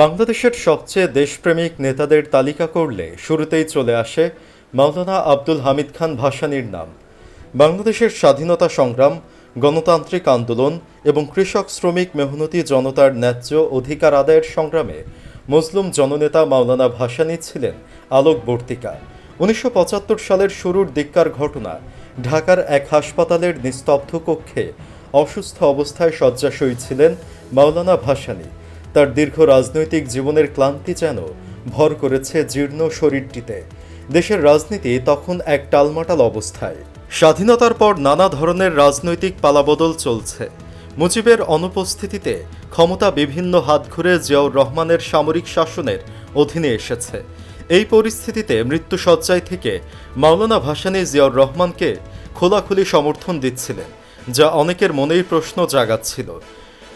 বাংলাদেশের সবচেয়ে দেশপ্রেমিক নেতাদের তালিকা করলে শুরুতেই চলে আসে মাওলানা আব্দুল হামিদ খান ভাসানীর নাম। বাংলাদেশের স্বাধীনতা সংগ্রাম, গণতান্ত্রিক আন্দোলন এবং কৃষক শ্রমিক মেহনতি জনতার ন্যায্য অধিকার আদায়ের সংগ্রামে মুসলিম জননেতা মাওলানা ভাসানী ছিলেন আলোকবর্তিকা উনিশশো পঁচাত্তর সালের শুরুর দিককার ঘটনা ঢাকার এক হাসপাতালের নিস্তব্ধ কক্ষে অসুস্থ অবস্থায় শয্যাশয়ী ছিলেন মাওলানা ভাসানী। তার দীর্ঘ রাজনৈতিক জীবনের ক্লান্তি যেন ভর করেছে জীর্ণ শরীরটিতে। দেশের রাজনীতি তখন এক টালমাটাল অবস্থায়। স্বাধীনতার পর নানা ধরনের রাজনৈতিক পালাবদল চলছে। মুজিবের অনুপস্থিতিতে ক্ষমতা বিভিন্ন হাত ঘুরে জিয়াউর রহমানের সামরিক শাসনের অধীনে এসেছে। এই পরিস্থিতিতে মৃত্যুসজ্জায় থেকে মাওলানা ভাসানী জিয়াউর রহমানকে খোলাখুলি সমর্থন দিচ্ছিলেন, যা অনেকের মনেই প্রশ্ন জাগাচ্ছিল।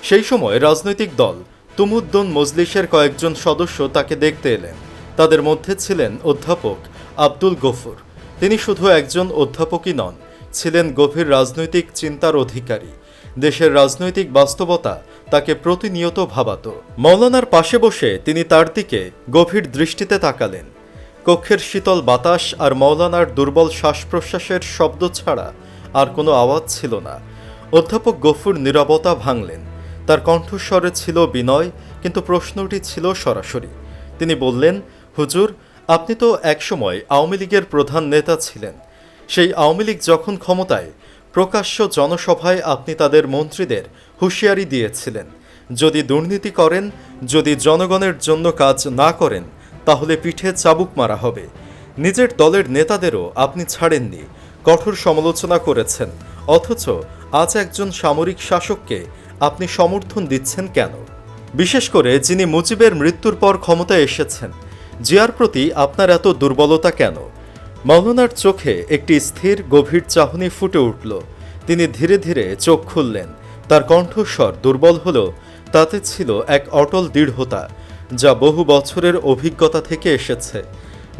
সেই সময় রাজনৈতিক দল তুমুদ্দুন মজলিসের কয়েকজন সদস্য তাকে দেখতে এলেন। তাদের মধ্যে ছিলেন অধ্যাপক আব্দুল গফুর। তিনি শুধু একজন অধ্যাপকই নন, ছিলেন গভীর রাজনৈতিক চিন্তার অধিকারী। দেশের রাজনৈতিক বাস্তবতা তাকে প্রতিনিয়ত ভাবাত। মৌলানার পাশে বসে তিনি তার দিকে গভীর দৃষ্টিতে তাকালেন। কক্ষের শীতল বাতাস আর মৌলানার দুর্বল শ্বাস প্রশ্বাসের শব্দ ছাড়া আর কোনো আওয়াজ ছিল না। অধ্যাপক গফুর নিরবতা ভাঙলেন। তার কণ্ঠস্বরে ছিল বিনয়, কিন্তু প্রশ্নটি ছিল সরাসরি। তিনি বললেন, হুজুর, আপনি তো একসময় আওয়ামী লীগের প্রধান নেতা ছিলেন। সেই আওয়ামী লীগ যখন ক্ষমতায়, প্রকাশ্য জনসভায় আপনি তাদের মন্ত্রীদের হুঁশিয়ারি দিয়েছিলেন। যদি দুর্নীতি করেন, যদি জনগণের জন্য কাজ না করেন, তাহলে পিঠে চাবুক মারা হবে। নিজের দলের নেতাদেরও আপনি ছাড়েননি। কঠোর সমালোচনা করেছেন। অথচ আজ একজন সামরিক শাসককে আপনি সমর্থন দিচ্ছেন কেন? বিশেষ করে যিনি মুজিবের মৃত্যুর পর ক্ষমতায় এসেছেন, জিয়ার প্রতি আপনার এত দুর্বলতা কেন? মৌলানার চোখে একটি স্থির, গভীর চাহনি ফুটে উঠল। তিনি ধীরে ধীরে চোখ খুললেন। তার কণ্ঠস্বর দুর্বল হলেও তাতে ছিল এক অটল দৃঢ়তা, যা বহু বছরের অভিজ্ঞতা থেকে এসেছে।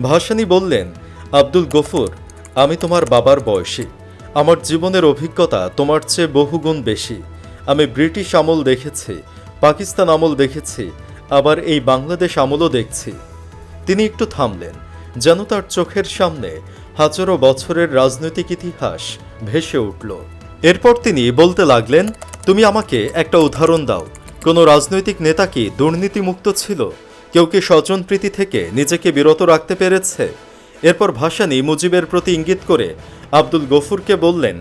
ভাসানী বললেন, আব্দুল গফুর, আমি তোমার বাবার বয়সী। আমার জীবনের অভিজ্ঞতা তোমার চেয়ে বহুগুণ বেশি। আমি ব্রিটিশ আমল দেখেছি, পাকিস্তান আমল দেখেছি, আবার এই বাংলাদেশ আমলও দেখছি। তিনি একটু থামলেন, যেন তার চোখের সামনে হাজারো বছরের রাজনৈতিক ইতিহাস ভেসে উঠল। এরপর তিনি বলতে লাগলেন, তুমি আমাকে একটা উদাহরণ দাও। কোনো রাজনৈতিক নেতা কি দুর্নীতিমুক্ত ছিল? কেউ কি স্বজনপ্রীতি থেকে নিজেকে বিরত রাখতে পেরেছে? এরপর ভাসানী মুজিবের প্রতি ইঙ্গিত করে আব্দুল গফুরকে বললেন,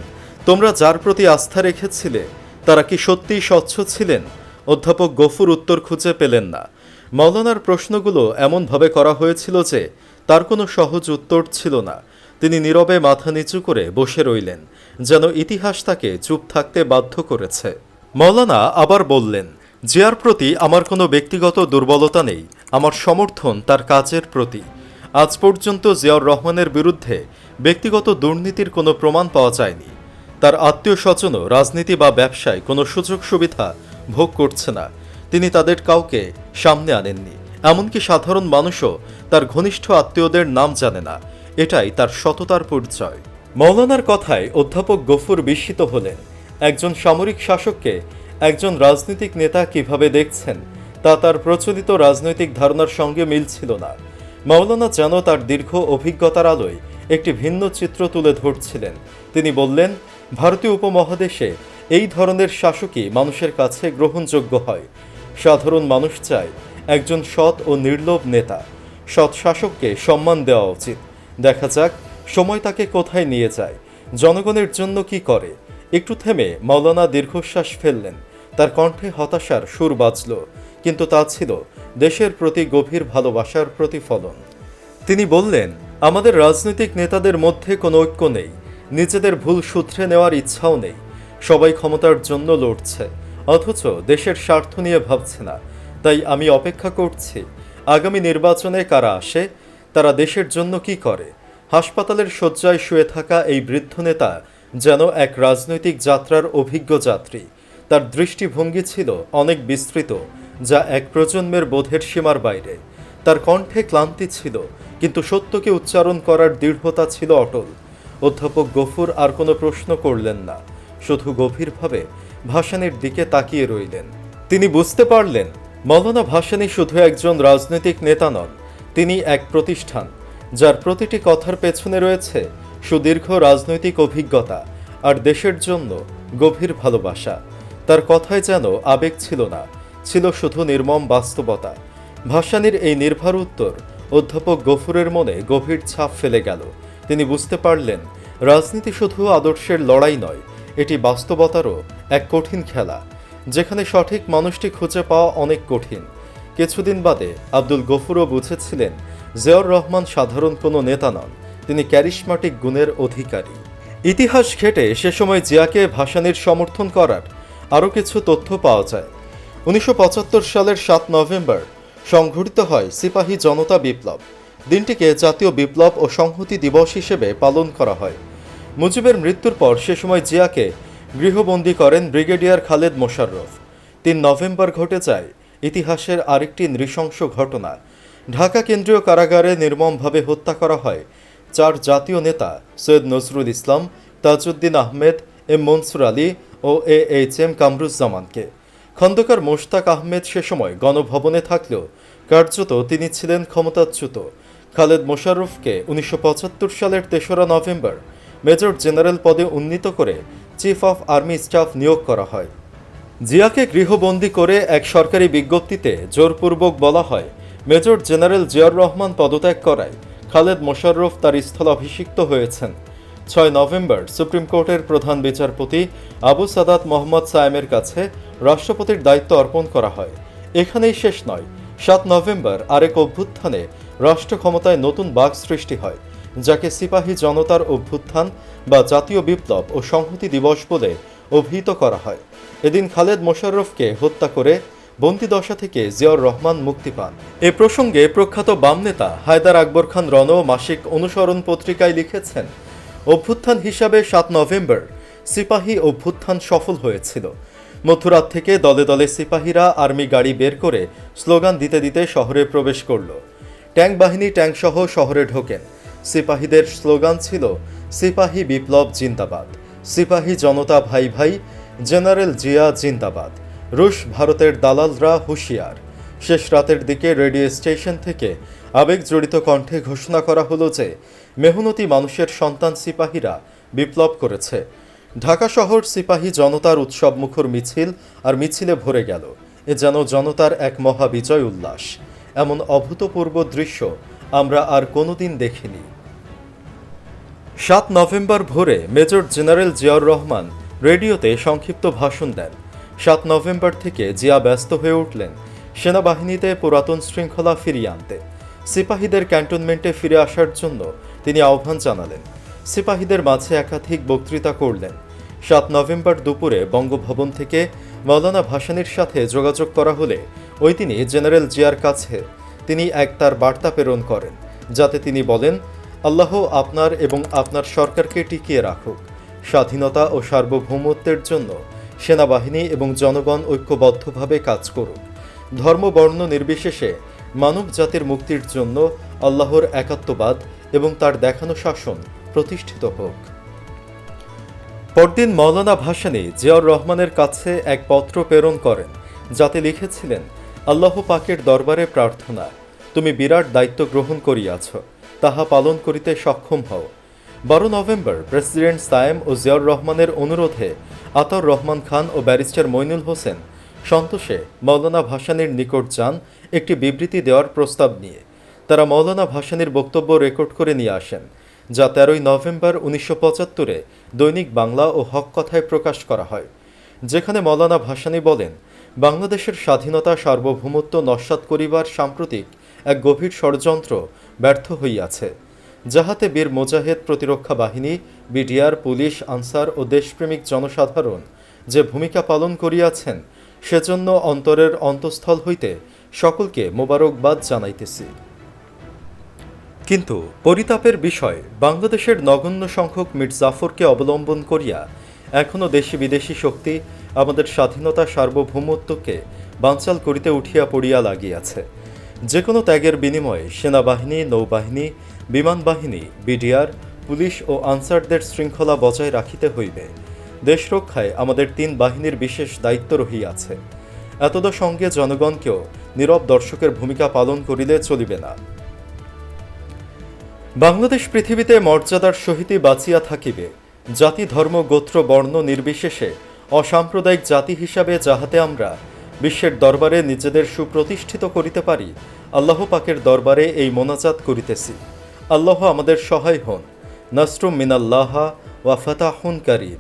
তোমরা যার প্রতি আস্থা রেখেছিলে তারা কি সত্যিই স্বচ্ছ ছিলেন? অধ্যাপক গফুর উত্তর খুঁজে পেলেন না। মৌলানার প্রশ্নগুলো এমনভাবে করা হয়েছিল যে, তার কোনো সহজ উত্তর ছিল না। তিনি নীরবে মাথা নিচু করে বসে রইলেন, যেন ইতিহাস তাকে চুপ থাকতে বাধ্য করেছে। মৌলানা আবার বললেন জিয়ার প্রতি আমার কোনো ব্যক্তিগত দুর্বলতা নেই, আমার সমর্থন তার কাজের প্রতি। আজ পর্যন্ত জিয়াউর রহমানের বিরুদ্ধে ব্যক্তিগত দুর্নীতির কোনো প্রমাণ পাওয়া যায়নি। তার আত্মীয় স্বজনও রাজনীতি বা ব্যবসায় কোনো সুযোগ সুবিধা ভোগ করছে না। তিনি তাদের কাউকে সামনে আনেননি। এমনকি সাধারণ মানুষও তার ঘনিষ্ঠ আত্মীয়দের নাম জানে না। এটাই তার সততার পরিচয়। মৌলানার কথায় অধ্যাপক গফুর বিস্মিত হলেন। একজন সামরিক শাসককে একজন রাজনৈতিক নেতা কীভাবে দেখছেন, তা তার প্রচলিত রাজনৈতিক ধারণার সঙ্গে মিলছিল না। মাওলানা যেন তার দীর্ঘ অভিজ্ঞতার আলোয় একটি ভিন্ন চিত্র তুলে ধরছিলেন। তিনি বললেন ভারতীয় উপমহাদেশে এই ধরনের শাসকই মানুষের কাছে গ্রহণযোগ্য হয়। সাধারণ মানুষ চায় একজন সৎ ও নির্লোভ নেতা। সৎ শাসককে সম্মান দেওয়া উচিত। দেখা যাক, সময় তাকে কোথায় নিয়ে যায়। জনগণের জন্য কি করে? একটু থেমে মাওলানা দীর্ঘশ্বাস ফেললেন। তার কণ্ঠে হতাশার সুর বাজল। কিন্তু তা ছিল দেশের প্রতি গভীর ভালোবাসার প্রতিফলন। তিনি বললেন, আমাদের রাজনৈতিক নেতাদের মধ্যে কোনো ঐক্য নেই। নিজেদের ভুল সূত্রে নেওয়ার ইচ্ছাও নেই। সবাই ক্ষমতার জন্য লড়ছে। অথচ দেশের স্বার্থ নিয়ে ভাবছে না। তাই আমি অপেক্ষা করছি, আগামী নির্বাচনে কারা আসে, তারা দেশের জন্য কি করে? হাসপাতালের শয্যায় শুয়ে থাকা এই বৃদ্ধ নেতা যেন এক রাজনৈতিক যাত্রার অভিজ্ঞ যাত্রী। তার দৃষ্টিভঙ্গি ছিল অনেক বিস্তৃত, যা এক প্রজন্মের বোধের সীমার বাইরে। তার কণ্ঠে ক্লান্তি ছিল, কিন্তু সত্যকে উচ্চারণ করার দৃঢ়তা ছিল অটল। অধ্যাপক গফুর আর কোনো প্রশ্ন করলেন না। শুধু গভীরভাবে ভাসানের দিকে তাকিয়ে রইলেন। তিনি বুঝতে পারলেন, মৌলানা ভাসানী শুধু একজন রাজনৈতিক নেতা নন, তিনি এক প্রতিষ্ঠান, যার প্রতিটি কথার পেছনে রয়েছে সুদীর্ঘ রাজনৈতিক অভিজ্ঞতা আর দেশের জন্য গভীর ভালোবাসা। তার কথায় যেন আবেগ ছিল না, ছিল শুধু নির্মম বাস্তবতা। ভাসানীর এই নির্ভর উত্তর অধ্যাপক গফুরের মনে গভীর ছাপ ফেলে গেল। তিনি বুঝতে পারলেন, রাজনীতি শুধু আদর্শের লড়াই নয়, এটি বাস্তবতারও এক কঠিন খেলা, যেখানে সঠিক মানুষটি খুঁজে পাওয়া অনেক কঠিন। কিছুদিন বাদে আব্দুল গফুরও বুঝেছিলেন, জিয়াউর রহমান সাধারণ কোনো নেতা নন, তিনি ক্যারিশমাটিক গুণের অধিকারী। ইতিহাস ঘেটে সে সময় জিয়াকে ভাসানির সমর্থন করার আরও কিছু তথ্য পাওয়া যায়। উনিশশো পঁচাত্তর সালের সাত নভেম্বর সংঘটিত হয় সিপাহী জনতা বিপ্লব। দিনটিকে জাতীয় বিপ্লব ও সংহতি দিবস হিসেবে পালন করা হয়। মুজিবের মৃত্যুর পর সে সময় জিয়াকে গৃহবন্দী করেন ব্রিগেডিয়ার খালেদ মোশাররফ। তিন নভেম্বর ঘটে যায় ইতিহাসের আরেকটি নৃশংস ঘটনা। ঢাকা কেন্দ্রীয় কারাগারে নির্মমভাবে হত্যা করা হয় চার জাতীয় নেতা সৈয়দ নজরুল ইসলাম, তাজউদ্দিন আহমেদ, এম মনসুর আলী ও এ এইচ এম কামরুজ্জামানকে। খন্দকার মোশতাক আহমেদ সে সময় গণভবনে থাকলেও কার্যত তিনি ছিলেন ক্ষমতাচ্যুত। খালেদ মোশাররফকে উনিশশো পঁচাত্তর সালের তেসরা নভেম্বর মেজর জেনারেল পদে উন্নীত করে চিফ অফ আর্মি স্টাফ নিয়োগ করা হয়। জিয়াকে গৃহবন্দী করে এক সরকারি বিজ্ঞপ্তিতে জোরপূর্বক বলা হয়, মেজর জেনারেল জিয়াউর রহমান পদত্যাগ করায় খালেদ মোশাররফ তার স্থলাভিষিক্ত হয়েছেন। ছয় নভেম্বর সুপ্রিম কোর্টের প্রধান বিচারপতি আবু সাদাত মোহাম্মদ সায়েমের কাছে রাষ্ট্রপতির দায়িত্ব অর্পণ করা হয়। এখানেই শেষ নয়। সাত নভেম্বর আরেক অভ্যুত্থানে রাষ্ট্র ক্ষমতায় নতুন বাক সৃষ্টি হয়, যাকে সিপাহী জনতার অভ্যুত্থান বা জাতীয় বিপ্লব ও সংহতি দিবস বলে অভিহিত করা হয়। এদিন খালেদ মোশাররফকে হত্যা করে বন্দিদশা থেকে জিয়াউর রহমান মুক্তি পান। এ প্রসঙ্গে প্রখ্যাত বাম নেতা হায়দার আকবর খান রণ মাসিক অনুসরণ পত্রিকায় লিখেছেন, অভ্যুত্থান হিসাবে সাত নভেম্বর সিপাহী অভ্যুত্থান সফল হয়েছিল। মথুরাত থেকে দলে দলে সিপাহীরা আর্মি গাড়ি বের করে স্লোগান দিতে দিতে শহরে প্রবেশ করল। ট্যাঙ্ক বাহিনী ট্যাঙ্কসহ শহরে ঢোকেন। সিপাহীদের স্লোগান ছিল, সিপাহী বিপ্লব জিন্দাবাদ, সিপাহী জনতা ভাই ভাই, জেনারেল জিয়া জিন্দাবাদ, রুশ ভারতের দালালরা হুঁশিয়ার। শেষ রাতের দিকে রেডিও স্টেশন থেকে আবেগ জড়িত কণ্ঠে ঘোষণা করা হলো যে, মেহনতি মানুষের সন্তান সিপাহীরা বিপ্লব করেছে। ঢাকা শহর সিপাহী জনতার উৎসব মুখর মিছিল আর মিছিলে ভরে গেল। এ যেন জনতার এক মহাবিজয় উল্লাস। এমন অভূতপূর্ব দৃশ্য আমরা আর কোনোদিন দেখিনি। সাত নভেম্বর ভোরে মেজর জেনারেল জিয়াউর রহমান রেডিওতে সংক্ষিপ্ত ভাষণ দেন। সাত নভেম্বর থেকে জিয়া ব্যস্ত হয়ে উঠলেন সেনাবাহিনীতে পুরাতন শৃঙ্খলা ফিরিয়ে আনতে। সিপাহীদের ক্যান্টনমেন্টে ফিরে আসার জন্য তিনি আহ্বান জানালেন। সিপাহীদের মাঝে একাধিক বক্তৃতা করলেন। সাত নভেম্বর দুপুরে বঙ্গভবন থেকে মৌলানা ভাসানির সাথে যোগাযোগ করা হলে ওই দিনই জেনারেল জিয়ার কাছে তিনি এক তার বার্তা প্রেরণ করেন, যাতে তিনি বলেন, আল্লাহ আপনার এবং আপনার সরকারকে টিকিয়ে রাখুক। স্বাধীনতা ও সার্বভৌমত্বের জন্য সেনাবাহিনী এবং জনগণ ঐক্যবদ্ধভাবে কাজ করুক। ধর্ম, বর্ণ নির্বিশেষে মানব জাতির মুক্তির জন্য আল্লাহর একাত্মবাদ এবং তার দেখানো শাসন প্রতিষ্ঠিত হোক। পরদিন মৌলানা ভাসানী জিয়াউর রহমানের কাছে এক পত্র প্রেরণ করেন, যাতে লিখেছিলেন, আল্লাহ পাকের দরবারে প্রার্থনা, তুমি বিরাট দায়িত্ব গ্রহণ করিয়াছ, তাহা পালন করিতে সক্ষম হও। বারো নভেম্বর প্রেসিডেন্ট সায়েম ও জিয়াউর রহমানের অনুরোধে আতর রহমান খান ও ব্যারিস্টার মইনুল হোসেন সন্তোষে মৌলানা ভাসানীর নিকট যান একটি বিবৃতি দেওয়ার প্রস্তাব নিয়ে। তারা মৌলানা ভাসানীর বক্তব্য রেকর্ড করে নিয়ে আসেন। যা তেরোই নভেম্বর উনিশশো পঁচাত্তরে দৈনিক বাংলা ও হক কথায় প্রকাশ করা হয়। যেখানে মৌলানা ভাসানী বলেন, বাংলাদেশের স্বাধীনতা সার্বভৌমত্ব নস্বাত করিবার সাম্প্রতিক এক গভীর ষড়যন্ত্র ব্যর্থ হইয়াছে, যাহাতে বীর মোজাহেদ প্রতিরক্ষা বাহিনী, বিডিআর, পুলিশ, আনসার ও দেশপ্রেমিক জনসাধারণ যে ভূমিকা পালন করিয়াছেন, সেজন্য অন্তরের অন্তঃস্থল হইতে সকলকে মোবারকবাদ জানাইতেছি। কিন্তু পরিতাপের বিষয়, বাংলাদেশের নগণ্য সংখ্যক মির জাফরকে অবলম্বন করিয়া এখনও দেশি বিদেশি শক্তি আমাদের স্বাধীনতা সার্বভৌমত্বকে বানচাল করিতে উঠিয়া পড়িয়া লাগিয়াছে। যে কোনো ত্যাগের বিনিময়ে সেনাবাহিনী, নৌবাহিনী বিমান বাহিনী বিডিআর, পুলিশ ও আনসারদের শৃঙ্খলা বজায় রাখিতে হইবে। দেশ রক্ষায় আমাদের তিন বাহিনীর বিশেষ দায়িত্ব রহিয়াছে। এতদ সঙ্গে জনগণকেও নীরব দর্শকের ভূমিকা পালন করিলে চলিবে না। বাংলাদেশ পৃথিবীতে মর্যাদার সহিতই বাঁচিয়া থাকিবে। জাতি, ধর্ম, গোত্র, বর্ণ নির্বিশেষে অসাম্প্রদায়িক জাতি হিসাবে যাহাতে আমরা বিশ্বের দরবারে নিজেদের সুপ্রতিষ্ঠিত করিতে পারি, আল্লাহ পাকের দরবারে এই মোনাজাত করিতেছি। আল্লাহ আমাদের সহায় হন। নাসরুম মিনাল্লাহা ওয়া ফাতাহুন কারিম।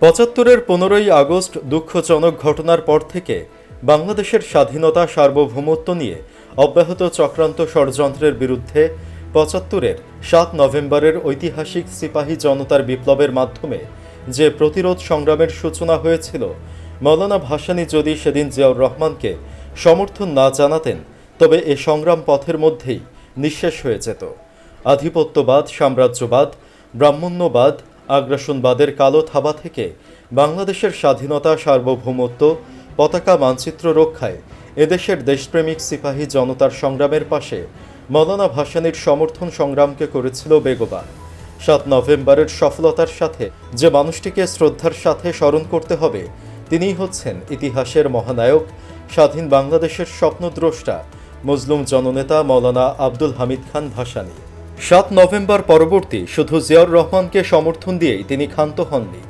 পঁচাত্তরের পনেরোই আগস্ট দুঃখজনক ঘটনার পর থেকে বাংলাদেশের স্বাধীনতা সার্বভৌমত্ব নিয়ে অব্যাহত চক্রান্ত ষড়যন্ত্রের বিরুদ্ধে পঁচাত্তরের সাত নভেম্বরের ঐতিহাসিক সিপাহী জনতার বিপ্লবের মাধ্যমে যে প্রতিরোধ সংগ্রামের সূচনা হয়েছিল, মৌলানা ভাসানী যদি সেদিন জিয়াউর রহমানকে সমর্থন না জানাতেন, তবে এ সংগ্রাম পথের মধ্যেই নিঃশেষ হয়ে যেত। আধিপত্যবাদ, সাম্রাজ্যবাদ, ব্রাহ্মণ্যবাদ, আগ্রাসনবাদের কালো থাবা থেকে বাংলাদেশের স্বাধীনতা, সার্বভৌমত্ব, পতাকা, মানচিত্র রক্ষায় এদেশের দেশপ্রেমিক সিপাহী জনতার সংগ্রামের পাশে মৌলানা ভাসানীর সমর্থন সংগ্রামকে করেছিল বেগবান। সাত নভেম্বরের সফলতার সাথে যে মানুষটিকে শ্রদ্ধার সাথে স্মরণ করতে হবে, তিনিই হচ্ছেন ইতিহাসের মহানায়ক, স্বাধীন বাংলাদেশের স্বপ্নদ্রষ্টা মজলুম জননেতা মৌলানা আব্দুল হামিদ খান ভাসানী। সাত নভেম্বর পরবর্তী শুধু জিয়াউর রহমানকে সমর্থন দিয়েই তিনি ক্ষান্ত হননি,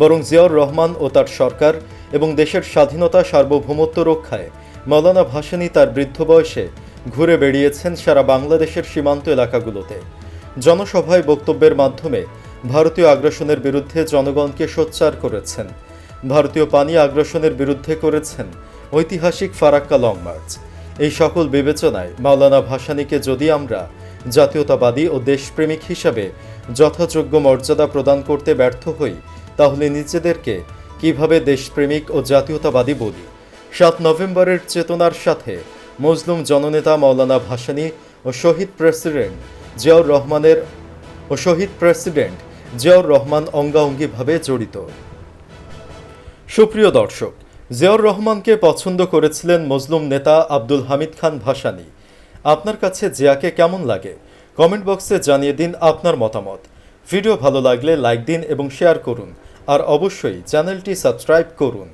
বরং জিয়াউর রহমান ও তার সরকার এবং দেশের স্বাধীনতা সার্বভৌমত্ব রক্ষায় মৌলানা ভাসানী তার বৃদ্ধ বয়সে ঘুরে বেড়িয়েছেন সারা বাংলাদেশের সীমান্ত এলাকাগুলোতে। জনসভায় বক্তব্যের মাধ্যমে ভারতীয় আগ্রাসনের বিরুদ্ধে জনগণকে সোচ্চার করেছেন। ভারতীয় পানি আগ্রাসনের বিরুদ্ধে করেছেন ঐতিহাসিক ফারাক্কা লং মার্চ। এই সকল বিবেচনায় মাওলানা ভাসানীকে যদি আমরা জাতীয়তাবাদী ও দেশপ্রেমিক হিসাবে যথাযোগ্য মর্যাদা প্রদান করতে ব্যর্থ হই, তাহলে নিজেদেরকে কীভাবে দেশপ্রেমিক ও জাতীয়তাবাদী বলি? সাত নভেম্বরের চেতনার সাথে মজলুম জননেতা মাওলানা ভাসানী ও শহীদ প্রেসিডেন্ট জিয়াউর রহমানের ও শহীদ প্রেসিডেন্ট জিয়াউর রহমান অঙ্গাঙ্গিভাবে জড়িত। সুপ্রিয় দর্শক, জিয়াউর রহমানকে পছন্দ করেছিলেন মজলুম নেতা আব্দুল হামিদ খান ভাসানী। আপনার কাছে জিয়াকে কেমন লাগে? কমেন্ট বক্সে জানিয়ে দিন আপনার মতামত। ভিডিও ভালো লাগলে লাইক দিন এবং শেয়ার করুন। আর অবশ্যই চ্যানেলটি সাবস্ক্রাইব করুন।